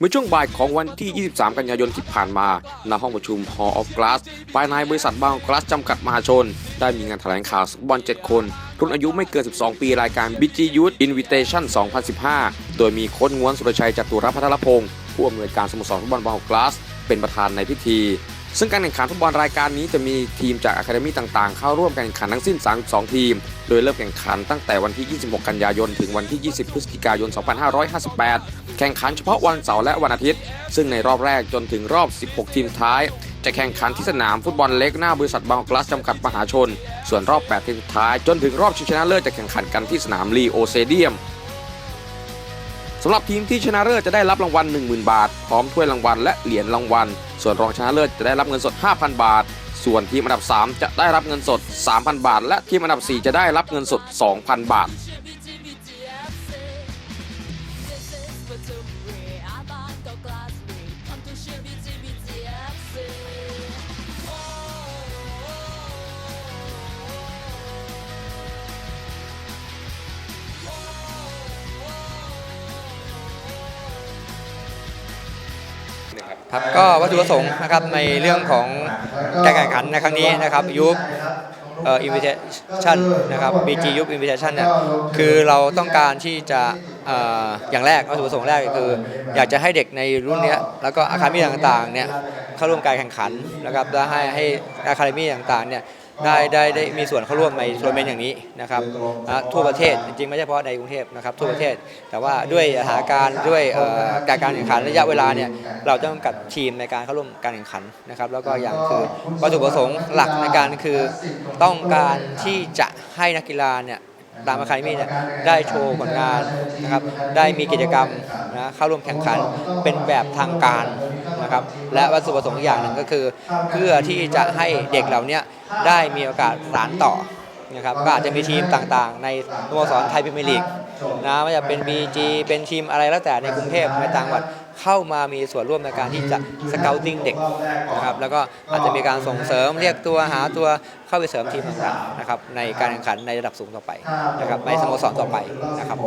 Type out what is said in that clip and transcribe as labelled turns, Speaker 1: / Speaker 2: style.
Speaker 1: เมื่อช่วงบ่ายของวันที่ 23 กันยายนที่ผ่านมาณห้องประชุม Hall of Glass ภายในบริษัทบางกลาสจำกัดมหาชน ได้มีงานแถลงข่าวฟุตบอล 7 คน รุ่นอายุไม่เกิน 12 ปีรายการ BG Youth Invitation 2015 โดยมีโค้ชง้วนสุรชัยจตุรพัทรพงศ์ผู้อำนวยการสโมสรฟุตบอลบางกลาส เป็นประธานในพิธี ซึ่งการแข่งขันฟุตบอลรายการนี้จะมีทีมจากอะคาเดมี่ต่างๆ เข้าร่วมการแข่งขันทั้งสิ้น 32 ทีม โดยเริ่มแข่งขันตั้งแต่วันที่ 26 กันยายน ถึงวันที่ 20 พฤศจิกายน 2558 แข่งขันเฉพาะวันเสาร์และวันอาทิตย์ ซึ่งในรอบแรกจนถึงรอบ 16 ทีมท้าย จะแข่งขันที่สนามฟุตบอลเล็กหน้าบริษัทบางกลาสจำกัดมหาชน ส่วนรอบ 8 ทีมท้าย จนถึงรอบชิงชนะเลิศจะแข่งขันกันที่สนามลีโอเซเดียม สำหรับทีมที่ชนะเลิศจะได้รับรางวัล 10,000 บาท พร้อมถ้วยรางวัลและเหรียญรางวัล ส่วนรองชนะเลิศจะได้รับเงินสด 5,000 บาท ส่วนทีมอันดับ 3 จะได้รับเงินสด 3,000 บาท และทีมอันดับ 4 จะได้รับเงินสด 2,000 บาท
Speaker 2: ครับก็วัตถุประสงค์นะครับในเรื่องของการแข่งขันในครั้งนี้นะครับยุบเอ่ออินวิเทชันนะครับ BG ยุบอินวิเทชันเนี่ยคือเราต้องการที่จะ อย่างแรกวัตถุประสงค์แรกก็คือ อยากจะให้เด็กในรุ่นนี้แล้วก็อาคาเดมี่ต่างๆเนี่ยเข้าร่วมการแข่งขันนะครับและให้ให้อาคาเดมี่ต่างๆเนี่ยได้ได้ได้มีส่วนเข้าร่วมในทัวร์นาเมนต์อย่างนี้นะครับทั่วประเทศจริงๆไม่ใช่เฉพาะในกรุงเทพนะครับทั่วประเทศ แต่ว่าด้วยสถานการณ์ด้วยการการแข่งขันระยะเวลาเนี่ยเราต้องจำกัดทีมในการเข้าร่วมการแข่งขันนะครับแล้วก็อย่างคือวัตถุประสงค์หลักในการคือต้องการที่จะให้นักกีฬาเนี่ย ตามอาคาเดมี่เนี่ยได้โชว์ผลงานนะครับได้มีกิจกรรมนะเข้าร่วมแข่งขันเป็นแบบทางการนะครับและวัตถุประสงค์อีกอย่างหนึ่งก็คือ เพื่อที่จะให้เด็กเหล่านี้ได้มีโอกาสสานต่อนะครับก็อาจจะมีทีมต่างๆ ในสโมสรไทยพรีเมียร์ลีกนะไม่ว่าจะเป็น BG เป็นทีมอะไรแล้วแต่ในกรุงเทพในต่างจังหวัด เข้ามามีส่วนร่วมในการที่จะสเกลติ้งเด็กนะครับแล้วก็อาจจะมีการส่งเสริมเรียกตัวหาตัวเข้าไปเสริมทีมต่างๆนะครับในการแข่งขันในระดับสูงต่อไปนะครับในสโมสรต่อไปนะครับ